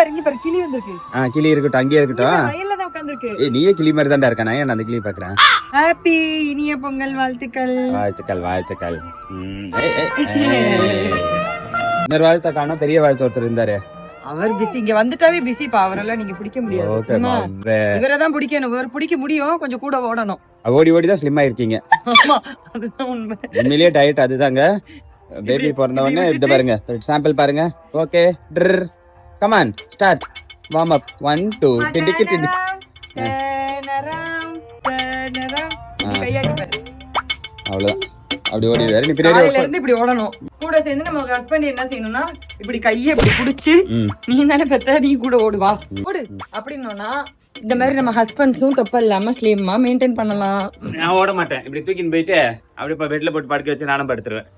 பாரு இங்க பாரு கிளி வந்திருக்கு. ஆ கிளி இருக்கட்டும் அங்கேயே இருக்கட்டும். வயல்ல தான் உட்கார்ந்திருக்கு. ஏய் நீயே கிளி மாதிரி தான்டா இருக்க நான் ஏன் அந்த கிளி பாக்குறேன் ஹாப்பி இனிய பொங்கல் வாழ்த்துக்கள். வாழ்த்துக்கள் வாழ்த்துக்கள். இன்னொரு வாழ்த்தை காணோம் பெரிய வாழ்த்து ஒருத்தர் இருந்தாரு. அவர் பிஸி இங்க வந்துட்டாவே பிஸி பா அவரெல்லாம் நீங்க பிடிக்க முடியாது? இவரை தான் பிடிக்கணும். இவர் பிடிக்க முடியும் கொஞ்சம் கூட ஓடணும். ஓடி ஓடி தான் ஸ்லிம் ஆயிருக்கீங்க. உண்மையிலேயே டயட் அதுதாங்க. பேபி பிறந்த உடனே இப்படி பாருங்க. சாம்பிள் பாருங்க. Okay ட்ர் come on start warm up one two டிண்டிக்கு டிண்டி டேனராம், டேனராம். இப்படி கையாட்டி பாரு. அவ்வளவுதான் அப்படி ஓடிடுவாரு நீ பின்னாடி இருந்து இப்படி ஓடணும். கூட சேர்ந்து நம்ம ஹஸ்பண்ட் என்ன செய்யணும்னா இப்படி கையை இப்படி புடிச்சு நீ தானே பெத்த நீ கூட ஓடுவா ஓடு. அப்படின்னோம்னா இந்த மாதிரி நம்ம ஹஸ்பண்ட்ஸும் தொப்ப இல்லாம ஸ்லிம்மா மெயின்டைன் பண்ணலாம். நான் ஓட மாட்டேன். இப்படி தூக்கின்னு போயிட்டு அப்படியே இப்போ பெட்ல போட்டு படுக்க வச்சு நானும் படுத்துருவேன்.